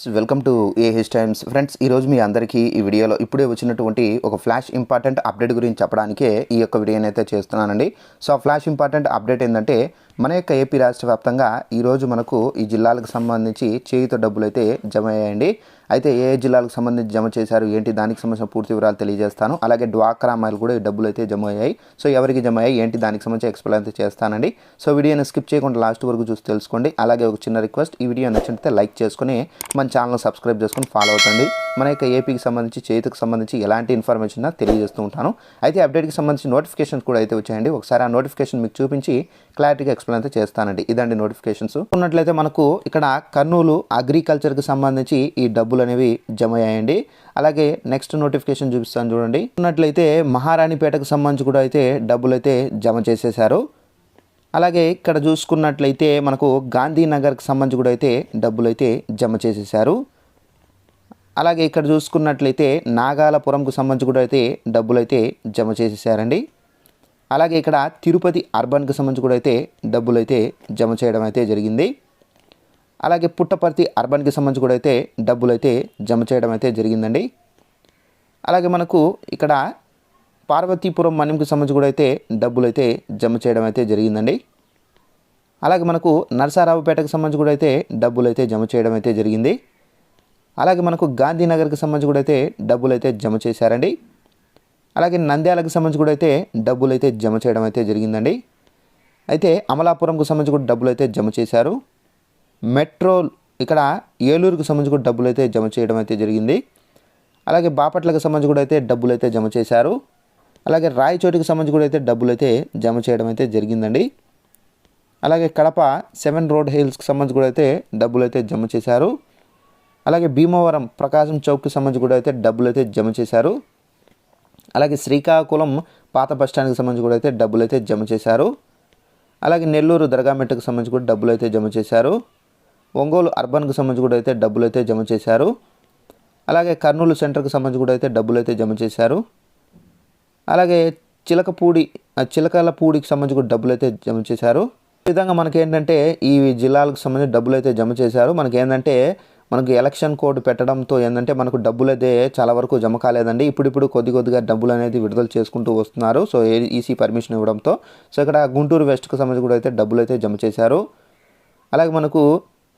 Friends welcome to AH Times. Friends ఈరోజు మీ అందరికీ ఈ వీడియోలో ఇప్పుడే వచ్చినటువంటి ఒక ఫ్లాష్ ఇంపార్టెంట్ అప్డేట్ గురించి చెప్పడానికే ఈ యొక్క వీడియోని అయితే చేస్తున్నానండి. సో ఆ ఫ్లాష్ ఇంపార్టెంట్ అప్డేట్ ఏంటంటే మన యొక్క ఏపీ రాష్ట్ర వ్యాప్తంగా ఈరోజు మనకు ఈ జిల్లాలకు సంబంధించి చేయుత డబ్బులు అయితే జమ అయ్యాయండి. అయితే ఏ జిల్లాలకు సంబంధించి జమ చేశారు ఏంటి దానికి సంబంధించిన పూర్తి వివరాలు తెలియజేస్తాను. అలాగే డ్వాక్రా అమ్మాయిలు కూడా ఈ డబ్బులు అయితే జమ అయ్యాయి. సో ఎవరికి జమ అయ్యాయి ఏంటి దానికి సంబంధించి ఎక్స్ప్లెయిన్ అయితే చేస్తానండి. సో వీడియోని స్కిప్ చేయకుండా లాస్ట్ వరకు చూసి తెలుసుకోండి. అలాగే ఒక చిన్న రిక్వెస్ట్ ఈ వీడియో నచ్చితే లైక్ చేసుకుని మన ఛానల్ సబ్స్క్రైబ్ చేసుకుని ఫాలో అవుతండి. మన యొక్క ఏపీకి సంబంధించి చేతికి సంబంధించి ఎలాంటి ఇన్ఫర్మేషన్ తెలియజేస్తూ ఉంటాను. అయితే అప్డేట్కి సంబంధించి నోటిఫికేషన్స్ కూడా అయితే వచ్చాయండి. ఒకసారి ఆ నోటిఫికేషన్ మీకు చూపించి క్లారిటీగా ఎక్స్ప్లెయిన్ అయితే చేస్తానండి. ఇదండి నోటిఫికేషన్స్ ఉన్నట్లయితే మనకు ఇక్కడ కర్నూలు అగ్రికల్చర్కి సంబంధించి ఈ డబ్బులు అనేవి జమ అయ్యాయండి అలాగే నెక్స్ట్ నోటిఫికేషన్ చూపిస్తాను చూడండి. ఉన్నట్లయితే మహారాణిపేటకు సంబంధించి కూడా అయితే డబ్బులు అయితే జమ చేసేశారు. అలాగే ఇక్కడ చూసుకున్నట్లయితే మనకు గాంధీనగర్కి సంబంధించి కూడా అయితే డబ్బులు అయితే జమ చేసేశారు. అలాగే ఇక్కడ చూసుకున్నట్లయితే నాగాలపురంకు సంబంధించి కూడా అయితే డబ్బులు అయితే జమ చేసేసారండి అలాగే ఇక్కడ తిరుపతి అర్బన్కి సంబంధించి కూడా అయితే డబ్బులు అయితే జమ చేయడం అయితే జరిగింది. అలాగే పుట్టపర్తి అర్బన్కి సంబంధించి కూడా అయితే డబ్బులు అయితే జమ చేయడం అయితే జరిగిందండి. అలాగే మనకు ఇక్కడ పార్వతీపురం మన్యంకి సంబంధించి కూడా అయితే డబ్బులు అయితే జమ చేయడం అయితే జరిగిందండి. అలాగే మనకు నరసారావుపేటకు సంబంధించి కూడా అయితే డబ్బులు అయితే జమ చేయడం అయితే జరిగింది. అలాగే మనకు గాంధీనగర్కి సంబంధించి కూడా అయితే డబ్బులు అయితే జమ చేశారండి. అలాగే నంద్యాలకు సంబంధించి కూడా అయితే డబ్బులు అయితే జమ చేయడం అయితే జరిగిందండి. అయితే అమలాపురంకు సంబంధించి కూడా డబ్బులు అయితే జమ చేశారు. మెట్రో ఇక్కడ ఏలూరుకు సంబంధించి కూడా డబ్బులు అయితే జమ చేయడం అయితే జరిగింది. అలాగే బాపట్లకు సంబంధించి కూడా అయితే డబ్బులు అయితే జమ చేశారు. అలాగే రాయచోటికి సంబంధించి కూడా అయితే డబ్బులు అయితే జమ చేయడం అయితే జరిగిందండి. అలాగే కడప సెవెన్ రోడ్ హిల్స్కి సంబంధించి కూడా అయితే డబ్బులు అయితే జమ చేశారు. అలాగే భీమవరం ప్రకాశం చౌక్కి సంబంధించి కూడా అయితే డబ్బులు అయితే జమ చేశారు. అలాగే శ్రీకాకుళం పాత బస్ స్టాండ్కి సంబంధించి కూడా అయితే డబ్బులు అయితే జమ చేశారు. అలాగే నెల్లూరు దర్గామెట్టకు సంబంధించి కూడా డబ్బులు అయితే జమ చేశారు. ఒంగోలు అర్బన్కి సంబంధించి కూడా అయితే డబ్బులు అయితే జమ చేశారు. అలాగే కర్నూలు సెంటర్కి సంబంధించి కూడా అయితే డబ్బులు అయితే జమ చేశారు. అలాగే చిలకపూడి చిలకల చిలకలపూడికి సంబంధించి కూడా డబ్బులు అయితే జమ చేశారు. ఈ విధంగా మనకేంటంటే ఈ జిల్లాలకు సంబంధించి డబ్బులు అయితే జమ చేశారు. మనకేంటంటే మనకు ఎలక్షన్ కోడ్ పెట్టడంతో ఏంటంటే మనకు డబ్బులు అయితే చాలా వరకు జమ కాలేదండి. ఇప్పుడిప్పుడు కొద్ది కొద్దిగా డబ్బులు అనేది విడుదల చేసుకుంటూ వస్తున్నారు. సో ఈసీ పర్మిషన్ ఇవ్వడంతో. సో ఇక్కడ గుంటూరు వెస్ట్కి సంబంధించి కూడా అయితే డబ్బులు అయితే జమ చేశారు. అలాగే మనకు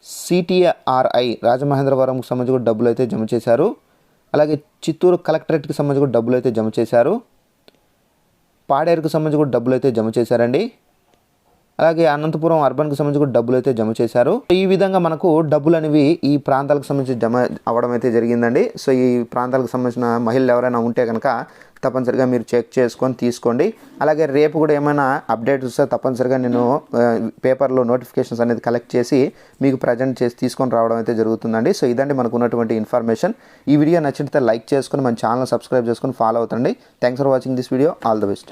సిటిఆర్ఐ రాజమహేంద్రవరంకి సంబంధించి కూడా డబ్బులు అయితే జమ చేశారు. అలాగే చిత్తూరు కలెక్టరేట్కి సంబంధించి కూడా డబ్బులు అయితే జమ చేశారు. పాడేరుకు సంబంధించి కూడా డబ్బులు అయితే జమ చేశారండి. అలాగే అనంతపురం అర్బన్కి సంబంధించి కూడా డబ్బులు అయితే జమ చేశారు. ఈ విధంగా మనకు డబ్బులు అనేవి ఈ ప్రాంతాలకు సంబంధించి జమ అవ్వడం అయితే జరిగిందండి. సో ఈ ప్రాంతాలకు సంబంధించిన మహిళలు ఎవరైనా ఉంటే కనుక తప్పనిసరిగా మీరు చెక్ చేసుకొని తీసుకోండి. అలాగే రేపు కూడా ఏమైనా అప్డేట్స్ వస్తే తప్పనిసరిగా నేను పేపర్లో నోటిఫికేషన్స్ అనేది కలెక్ట్ చేసి మీకు ప్రజెంట్ చేసి తీసుకొని రావడం అయితే జరుగుతుందండి. సో ఇదండి మనకు ఉన్నటువంటి ఇన్ఫర్మేషన్. ఈ వీడియో నచ్చితే లైక్ చేసుకొని మన ఛానల్ సబ్స్క్రైబ్ చేసుకొని follow అవుతండి. Thanks for watching this video. All the best.